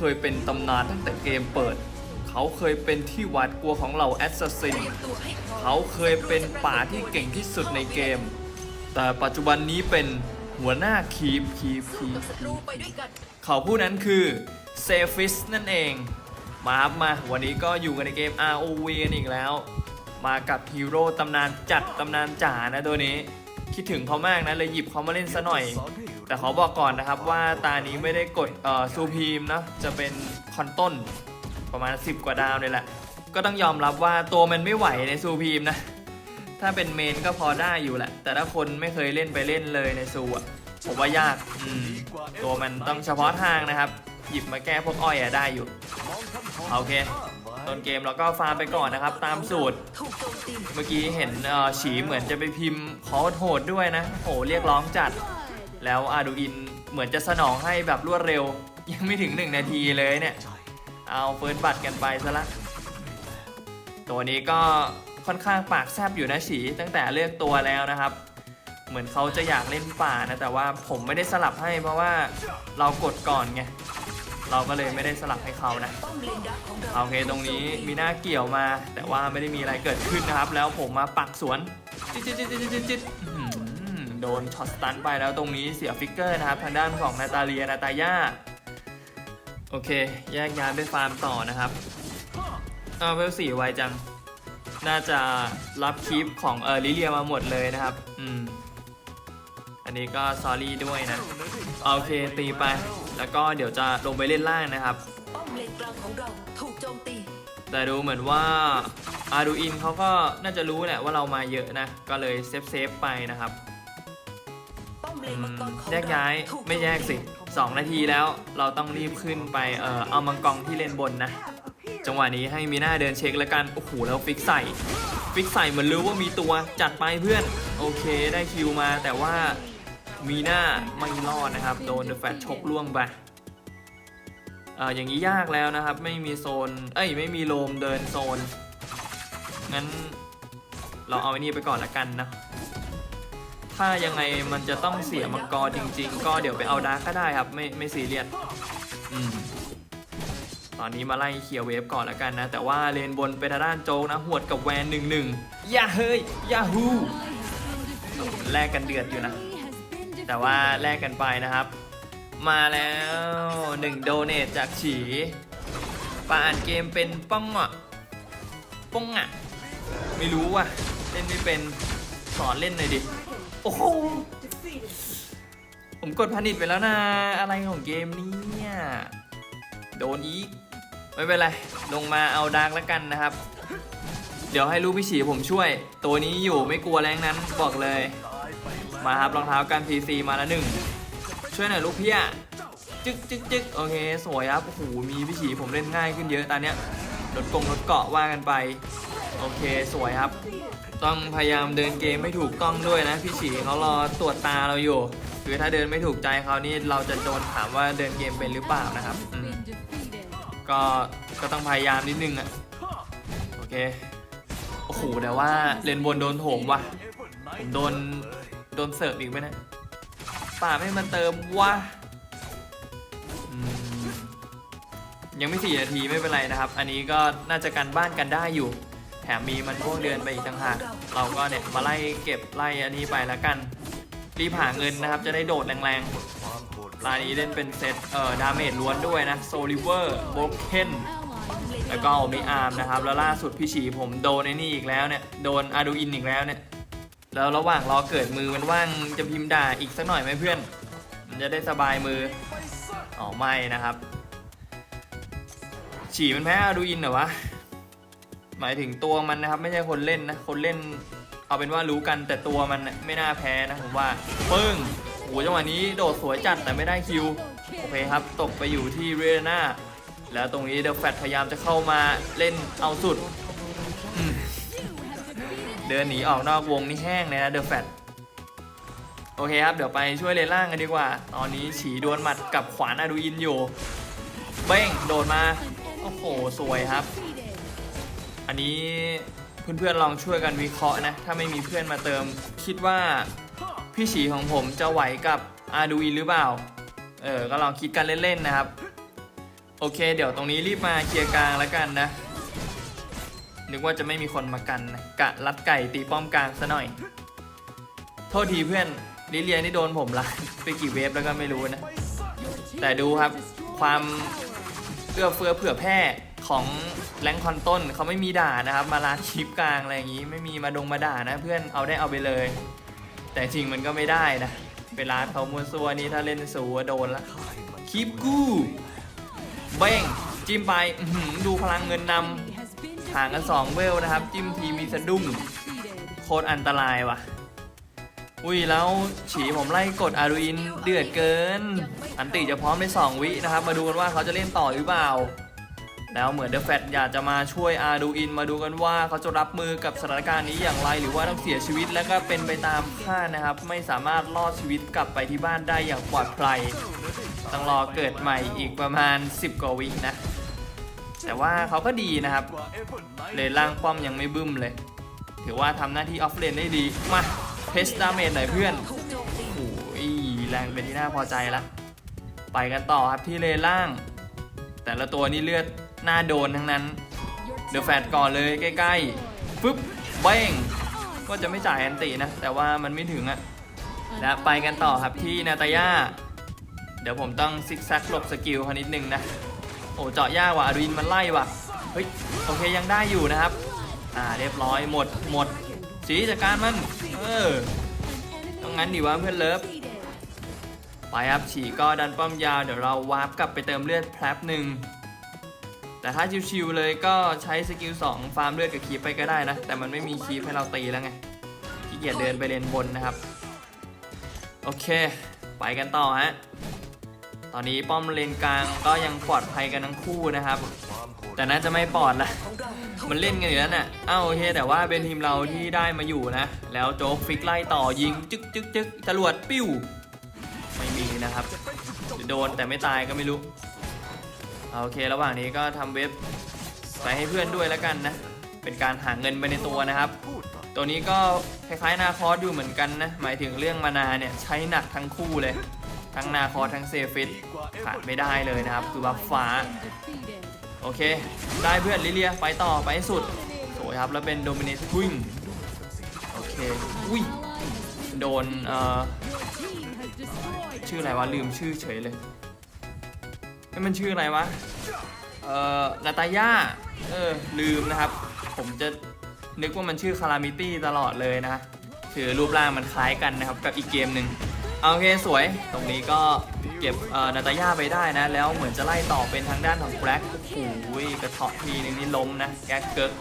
เคยเป็นตำนานตั้งแต่เกมเปิด เขาเคยเป็นที่หวาดกลัวของเหล่าแอสซัสซิน เขาเคยเป็นป่าที่เก่งที่สุดในเกม แต่ปัจจุบันนี้เป็นหัวหน้าคีปคีปคีปศัตรูไปด้วยกันเขาผู้นั้นคือเซฟิสนั่นเอง มาครับมา วันนี้ก็อยู่กันในเกม ROV กันอีกแล้ว มากับฮีโร่ตำนานจัดตำนานจ๋านะตัวนี้ คิดถึงเขามากนะเลยหยิบเขามาเล่นซะหน่อย แต่ขอบอกก่อนนะครับว่าตานี้ไม่ได้กดเอ่อซูพีมนะจะเป็นคอนต้นประมาณ 10 กว่าดาวเลยแหละ ก็ต้องยอมรับว่าตัวมันไม่ไหวในซูพีมนะ ถ้าเป็นเมนก็พอได้อยู่แหละ แต่ถ้าคนไม่เคยเล่นไปเล่นเลยในซูอะผมว่ายากอืมตัวมันต้องเฉพาะทางนะครับ หยิบมาแก้พวกอ้อยอะได้อยู่ โอเคต้นเกมเราก็ฟาร์มไปก่อนนะครับ ตามสูตร เมื่อกี้เห็นเอ่อฉีเหมือนจะไปพิมพ์ขอโทษด้วยนะโหเรียกร้องจัด แล้วอาดูอินเหมือนจะสนองให้แบบรวดเร็ว ยังไม่ถึง 1 นาทีเลยเนี่ย เอาเฟิร์สบัตรกันไปซะละ ตัวนี้ก็ค่อนข้างปากแซบอยู่นะฉีตั้งแต่เลือกตัวแล้วนะครับ เหมือนเขาจะอยากเล่นป่านะ แต่ว่าผมไม่ได้สลับให้เพราะว่าเรากดก่อนไงเราก็เลยไม่ได้สลับให้เขานะโอเคตรงนี้มีหน้าเกี่ยวมา แต่ว่าไม่ได้มีอะไรเกิดขึ้นนะครับ แล้วผมมาปักสวน จิ๊ดจิ๊ดจิ๊ดจิ๊ดจิ๊ดจิ๊ดอื้อหือ โดนช็อตสตันไปแล้วตรงนี้เสียฟิกเกอร์นะครับ ทางด้านของนาตาเลียนาตาย่าโอเค แยกย้ายไปฟาร์มต่อนะครับเอาเวลสี่ไวจัง น่าจะรับคลิปของเออลิเลียมาหมดเลยนะครับ อืม อันนี้ก็ซอรี่ด้วยนะ โอเคตีไป แล้วก็เดี๋ยวจะลงไปเล่นล่างนะครับป้อมเลนกลางของเราถูกโจมตีแต่ดูเหมือนว่าอาดูอินเขาก็น่าจะรู้แหละว่าเรามาเยอะนะ ก็เลยเซฟเซฟไปนะครับ แยกย้ายไม่แยกสิ2นาทีแล้วเราต้องรีบขึ้นไปเออเอามังกรที่เลนบนนะ จังหวะนี้ให้มีหน้าเดินเช็คแล้วกัน โอ้โห แล้วฟิกใส่ ฟิกใส่เหมือนรู้ว่ามีตัวจัดไปเพื่อน โอเคได้คิวมาแต่ว่ามีหน้าไม่รอดนะครับ โดนเดอะแฟตชกล่วงไปเอออย่างนี้ยากแล้วนะครับ ไม่มีโซน เอ้ยไม่มีโลมเดินโซน งั้นเราเอาไอ้นี่ไปก่อนละกันนะ ถ้ายังไงมันจะต้องเสียมังกรจริง ๆ ก็เดี๋ยวไปเอาดาร์กก็ได้ครับ ไม่ไม่ซีเรียสอืมตอนนี้มาไล่เคลียร์เวฟก่อนละกันนะ แต่ว่าเลนบนเป็นทางด้านโจกนะ หวดกับแวนหนึ่งหนึ่งอย่าเฮ้ยอย่าฮูแลกกันเดือดอยู่นะ แต่ว่าแลกกันไปนะครับ มาแล้วหนึ่งโดเนทจากฉีป่านเกมเป็นป้องอะป้องอะ ไม่รู้ว่ะ เล่นไม่เป็นสอนเล่นหน่อยดิ โอ้โหผมกดพานิชไปแล้วนะ อะไรของเกมนี้เนี่ยโดนอีก ไม่เป็นไร ลงมาเอาดาร์กแล้วกันนะครับ เดี๋ยวให้ลูกพี่ฉีผมช่วย ตัวนี้อยู่ไม่กลัวแรงนั้นบอกเลย มาครับรองเท้ากัน PC มาแล้วหนึ่ง ช่วยหน่อยลูกพี่อะจึ๊กจึ๊กจึ๊กโอเค สวยครับโอ้โหมีพี่ฉีผมเล่นง่ายขึ้นเยอะตอนเนี้ยรถกงรถเกาะว่ากันไป โอเค สวยครับ ต้องพยายามเดินเกมไม่ถูกต้องด้วยนะ พี่ฉีเขารอตรวจตาเราอยู่ คือถ้าเดินไม่ถูกใจเขานี่เราจะโดนถามว่าเดินเกมเป็นหรือเปล่านะครับอืมก็ก็ต้องพยายามนิดนึงอะ่ะโอเคโอ้โหแต่ว่าเลนบนโดนโถมว่ะผมโดนโดนเสิร์ฟอีกไหมนะป่าไม่มาเติมวะยังไม่สี่นาทีไม่เป็นไรนะครับ อันนี้ก็น่าจะกันบ้านกันได้อยู่ มมีมันพวกเดือนไปอีกต่างหากเราก็เนี่ยมาไล่เก็บไล่อันนี้ไปแล้วกันรีบหาเงินนะครับจะได้โดดแรงๆรายนี้เล่นเป็นเซตเอ่อดาเมจล้วนด้วยนะโซลิเวอร์โบเคนแล้วก็มีอาร์มนะครับ แล้วล่าสุดพี่ฉีผมโดนไอ้นี่อีกแล้วเนี่ยโดนอาดูอินอีกแล้วเนี่ยแล้วระหว่างรอเกิดมือมันว่างจะพิมพ์ด่าอีกสักหน่อยไหมเพื่อน มันจะได้สบายมืออ๋อไม่นะครับ ฉีมันแพ้อาดูอินเหรอวะ หมายถึงตัวมันนะครับ ไม่ใช่คนเล่นนะ คนเล่น เอาเป็นว่ารู้กันแต่ตัวมันไม่น่าแพ้นะผมว่าปึ้งโอ้โหจังหวะนี้โดดสวยจัดแต่ไม่ได้คิว โอเคครับ ตกไปอยู่ที่เรน่าแล้วตรงนี้เดอะแฟตพยายามจะเข้ามาเล่นเอาสุด เดินหนีออกนอกวงนี่แห้งเลยนะเดอะแฟตโอเคครับ เดี๋ยวไปช่วยเลนล่างกันดีกว่า ตอนนี้ฉีดวลหมัดกับขวานอาดูอินอยู่ เบ้งโดดมา โอ้โห สวยครับ อันนี้เพื่อนๆลองช่วยกันวิเคราะห์นะ ถ้าไม่มีเพื่อนมาเติม คิดว่าพี่ฉีของผมจะไหวกับอาดูอินหรือเปล่า เออ ก็ลองคิดกันเล่นๆนะครับ โอเค เดี๋ยวตรงนี้รีบมาเคลียร์กลางแล้วกันนะ นึกว่าจะไม่มีคนมากันนะกะลัดไก่ตีป้อมกลางซะหน่อย โทษทีเพื่อนลิเลียนี่โดนผมละไปกี่เวฟแล้วก็ไม่รู้นะ แต่ดูครับความเอื้อเฟื้อเผื่อแพร่ ของแรงคอนต้นเขาไม่มีด่านะครับ มาลาคลิปกลางอะไรอย่างนี้ ไม่มีมาดงมาด่านะ เพื่อนเอาได้เอาไปเลย แต่จริงมันก็ไม่ได้นะเวลาเขามัวซัวนี่ถ้าเล่นสูวโดนละคลิปกู้เบ้งจิ้มไปดูพลังเงินนำห่างกันสองเวลนะครับ จิ้มทีมีสะดุ้งโคตรอันตรายว่ะอุ้ยแล้วฉีผมไล่กดอารูอินเดือดเกิน อันติจะพร้อมใน 2 วินะครับ มาดูกันว่าเขาจะเล่นต่อหรือเปล่า แล้วเหมือนเดอะแฟตอยากจะมาช่วยอาดูอินมาดูกันว่าเขาจะรับมือกับสถานการณ์นี้อย่างไร หรือว่าต้องเสียชีวิตแล้วก็เป็นไปตามคาดนะครับ ไม่สามารถรอดชีวิตกลับไปที่บ้านได้อย่างปลอดภัยต้องรอเกิดใหม่อีกประมาณ 10 กว่าวินะ แต่ว่าเขาก็ดีนะครับ เลยล่างป้อมยังไม่บึ้มเลย ถือว่าทำหน้าที่ออฟเลนได้ดีมาเพสดาเมจหน่อยเพื่อนโจมตีโอ้ยแรงเป็นที่น่าพอใจละไปกันต่อครับที่เลนล่าง แต่ละตัวนี่เลือด หน้าโดนทั้งนั้น เดอะแฟตก่อนเลยใกล้ๆฟึบเบ้งก็จะไม่จ่ายแอนตินะ แต่ว่ามันไม่ถึงอะและไปกันต่อครับที่นาตาย่าเดี๋ยวผมต้องซิกแซกหลบสกิลเขานิดนึงนะ โอ้เจาะยากว่ะอรินมันไล่ว่ะเฮ้ยโอเคยังได้อยู่นะครับ อ่าเรียบร้อยหมดหมดสีจัดการมันเออต้องงั้นดีวะเพื่อนเลิฟไปครับฉีก็ดันป้อมยาวเดี๋ยวเราวาร์ปกลับไปเติมเลือดแป๊บหนึ่ง แต่ถ้าชิวๆเลยก็ใช้สกิล2ฟาร์มเลือดกับคีปไปก็ได้นะ แต่มันไม่มีคีปให้เราตีแล้วไงขี้เกียจเดินไปเลนบนนะครับ โอเค ไปกันต่อฮะตอนนี้ป้อมเลนกลางก็ยังปลอดภัยกันทั้งคู่นะครับ แต่น่าจะไม่ปลอดละมันเล่นกันอยู่แล้วน่ะอ้าวโอเค แต่ว่าเป็นทีมเราที่ได้มาอยู่นะ แล้วโจ๊กฟิกไล่ต่อยิง จึกจึกจึกจรวดปิ้ว ไม่มีนะครับโดนแต่ไม่ตายก็ไม่รู้ โอเค ระหว่างนี้ก็ทำเว็บไปให้เพื่อนด้วยแล้วกันนะ เป็นการหาเงินไปในตัวนะครับ ตัวนี้ก็คล้ายๆนาคอสอยู่เหมือนกันนะ หมายถึงเรื่องมานาเนี่ยใช้หนักทั้งคู่เลย ทั้งนาคอสทั้งเซฟิตขาดไม่ได้เลยนะครับ คือบัฟฟ้า โอเค ได้เพื่อนลิเลียไปต่อไปให้สุด สวยครับ แล้วเป็นโดมิเนตวิ่งโอเค อุ้ย โดน เอ่อ ชื่ออะไรวะลืมชื่อเฉยเลย นี่มันชื่ออะไรวะ เอ่อนาตาย่า เออ ลืมนะครับ ผมจะนึกว่ามันชื่อคารามิตี้ตลอดเลยนะคือรูปร่างมันคล้ายกันนะครับ กับอีกเกมหนึ่งเอาโอเคสวย ตรงนี้ก็เก็บเอ่อนาตาย่าไปได้นะ แล้วเหมือนจะไล่ต่อเป็นทางด้านของแบล็กโอ้โหกระเทาะทีนึงนี่ล้มนะแก๊กเกิร์ก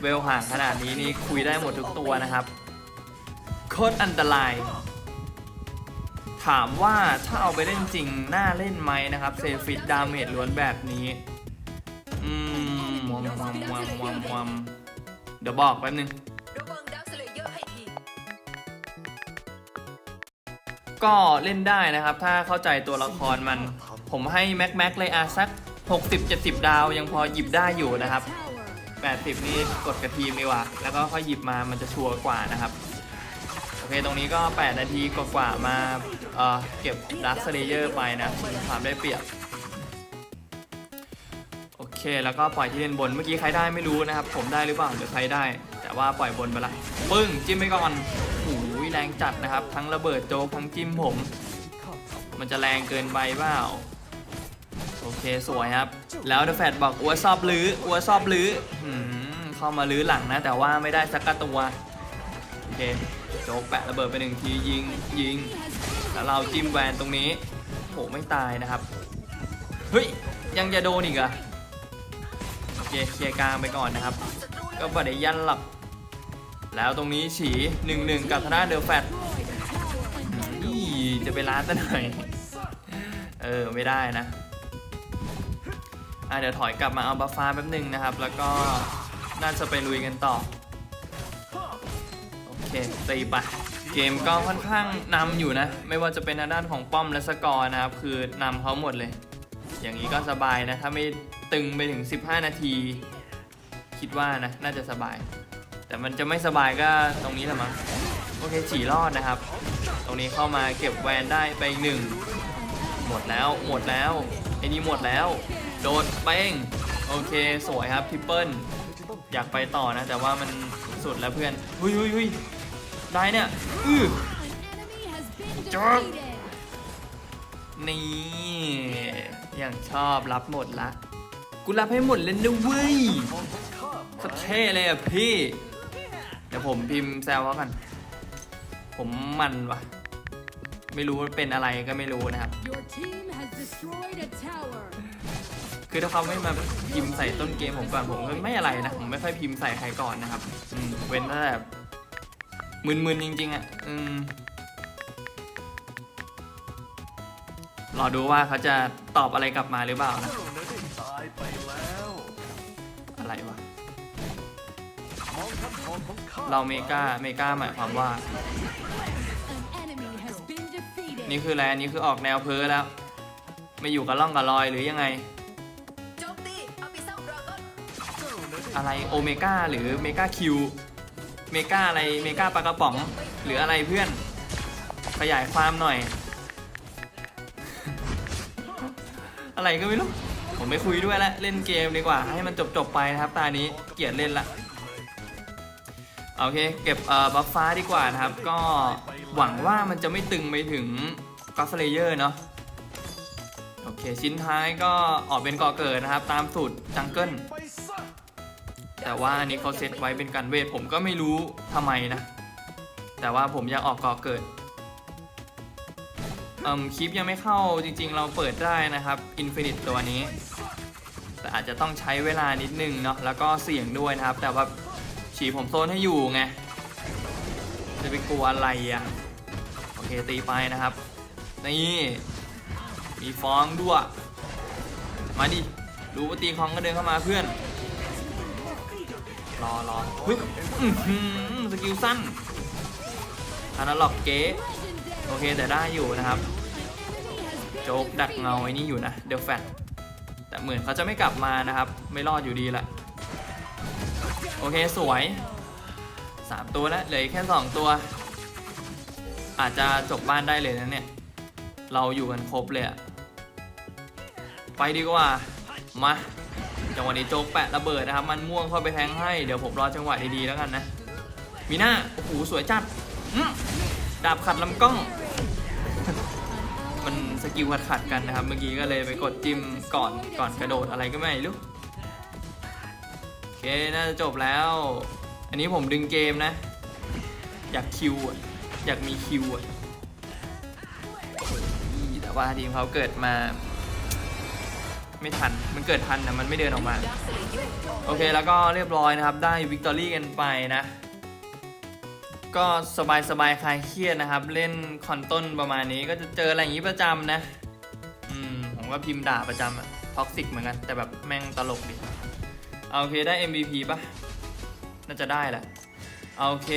เวลห่างขนาดนี้นี่คุยได้หมดทุกตัวนะครับโคตรอันตราย ถามว่าถ้าเอาไปเล่นจริงน่าเล่นไหมนะครับเซฟิตดาเมจล้วนแบบนี้อืมวมวมวมวมวมเดี๋ยวบอกแป๊บนึงระวังดักสเลเยอร์ให้ทีก็เล่นได้นะครับ ถ้าเข้าใจตัวละครมัน ผมให้แม็กแม็กเลยอาสัก 60-70 ดาวยังพอหยิบได้อยู่นะครับ 80 นี่กดกระทีมดีกว่า แล้วก็ค่อยหยิบมามันจะชัวร์กว่านะครับโอเคตรงนี้ก็ 8 นาทีกว่าๆมาเอ่อเก็บดักสเลเยอร์ไปนะความได้เปรียบโอเคแล้วก็ปล่อยที่เลนบนเมื่อกี้ใครได้ไม่รู้นะครับ ผมได้หรือเปล่าหรือใครได้ แต่ว่าปล่อยบนไปละปึ้งจิ้มไปก่อนโอ้โหแรงจัดนะครับ ทั้งระเบิดโจกทั้งจิ้มผม มันจะแรงเกินไปเปล่าโอเคสวยครับ แล้วเดอะแฟตบอกอัวชอบลื้ออัวชอบลื้อเข้ามาลื้อหลังนะ แต่ว่าไม่ได้สักรตัว เคโจ๊กแปะระเบิดไปหนึ่งทียิงยิง แล้วเราจิ้มแวนตรงนี้โหไม่ตายนะครับ เฮ้ย ยังจะโดนอีกอะโอเคเคลียร์กลางไปก่อนนะครับ ก็บไดยันหลับ แล้วตรงนี้ฉีหนึ่งหนึ่งกับทางด้าเดอะแฟตนี่จะไปล้านซะหน่อย เออ ไม่ได้นะอะเดี๋ยวถอยกลับมาเอาบัฟฟ้าแป๊บหนึ่งนะครับ แล้วก็น่าจะไปลุยกันต่อ ตีไปเกมก็ค่อนข้างนำอยู่นะ ไม่ว่าจะเป็นทางด้านของป้อมและสกอร์นะครับ คือนำเขาหมดเลย อย่างนี้ก็สบายนะ ถ้าไม่ตึงไปถึง 15 นาที คิดว่านะ น่าจะสบาย แต่มันจะไม่สบายก็ตรงนี้แหละมั้งโอเคฉี่รอดนะครับ ตรงนี้เข้ามาเก็บแวนได้ไปอีกหนึ่งหมดแล้วหมดแล้วโอเคอ้นี่หมดแล้ว โดนเป้งโอเคสวยครับพิปเปิลอยากไปต่อนะ แต่ว่ามันสุดแล้วเพื่อน หุยหุยหุย ได้เนี่ยอือ An enemy has been Jerk. defeated. นี่ อย่างชอบรับหมดละ กูรับให้หมดเลยนะเว้ยโคตรเท่เลยอะพี่ เดี๋ยวผมพิมพ์แซวเขากัน ผมมันวะไม่รู้ว่าเป็นอะไรก็ไม่รู้นะครับ คือถ้าเขาไม่มาพิมพ์ใส่ต้นเกมผมก่อนผมก็ไม่อะไรนะ ผมไม่ค่อยพิมพ์ใส่ใครก่อนนะครับ เว้นแต่ มึนๆจริงๆอะอืมรอดูว่าเขาจะตอบอะไรกลับมาหรือเปล่านะ ตายไปแล้วอะไรวะ มองทัพทองของข้าเราเมกาเมกาหมายความว่า An enemy has been defeated. นี่คืออะไรอันนี้คือออกแนวเพ้อแล้ว ไม่อยู่กับล่องกับลอยหรือยังไง โจมตีเอาไปสร้างดราก้อนอะไรโอเมก้าหรือเมกาคิว เมกาอะไรเมกาปลากระป๋องหรืออะไรเพื่อน ขยายความหน่อย อะไรก็ไม่รู้ ผมไม่คุยด้วยแล้วเล่นเกมดีกว่า ให้มันจบๆไปนะครับ ตานี้เกลียดเล่นละโอเค เก็บเอ่อบัฟฟ้าดีกว่านะครับ ก็หวังว่ามันจะไม่ตึงไปถึงก็สเลเยอร์เนาะโอเค ชิ้นท้ายก็ออกเป็นก่อเกิดนะครับ ตามสูตรจังเกิล แต่ว่าอันนี้เขาเซตไว้เป็นการเวทผมก็ไม่รู้ทำไมนะ แต่ว่าผมอยากออกก่อเกิดอมคลิปยังไม่เข้าจริงๆ เราเปิดได้นะครับ Infinite ตัวนี้ แต่อาจจะต้องใช้เวลานิดนึงเนาะแล้วก็เสี่ยงด้วยนะครับ แต่ว่าฉีผมโซนให้อยู่ไง จะไปกลัวอะไรอะ่ะ โอเคตีไปนะครับ นี่มีฟ้องด้วย มาดิ รู้ว่าตีคองก็เดินเข้ามาเพื่อน รอรอเฮ้ยอื้อหือสกิลสั้นอนาล็อกเก๊โอเคแต่ได้อยู่นะครับ โจ๊กดักเงาไอ้นี่อยู่นะ เดลแฟตแต่เหมือนเขาจะไม่กลับมานะครับ ไม่รอดอยู่ดีแหละโอเคสวย 3 ตัวแล้วเหลือแค่ 2 ตัว อาจจะจบบ้านได้เลยนะเนี่ย เราอยู่กันครบเลยอะไปดีกว่า มา จังหวะนี้โจ๊กแปะระเบิดนะครับมันม่วงเข้าไปแทงให้เดี๋ยวผมรอจังหวะดีๆแล้วกันนะมีหน้าโอ้โหสวยจัดดาบขัดลำกล้อง มันสกิลขัดขัดกันนะครับ เมื่อกี้ก็เลยไปกดจิ้มก่อนก่อนกระโดดอะไรก็ไม่รู้โอเคน่าจะจบแล้ว อันนี้ผมดึงเกมนะ อยากคิวอะอยากมีคิวอะแต่ว่าทีมเขาเกิดมา ไม่ทัน มันเกิดทันนะมันไม่เดินออกมาดักสเลเยอร์โอเคแล้วก็เรียบร้อยนะครับ ได้วิกตอรี่กันไปนะ ก็สบายสบายๆคลายเครียดนะครับ เล่นคอนต้นประมาณนี้ก็จะเจออะไรอย่างนี้ประจำนะ อืม ผมก็พิมพ์ด่าประจำอะท็อกซิกเหมือนกัน แต่แบบแม่งตลกดิเอาโอเคได้ MVP ปะน่าจะได้แหละเอาโอเค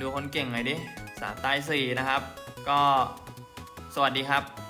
ดูคนเก่งหน่อยดิสามตายสี่นะครับ ก็สวัสดีครับ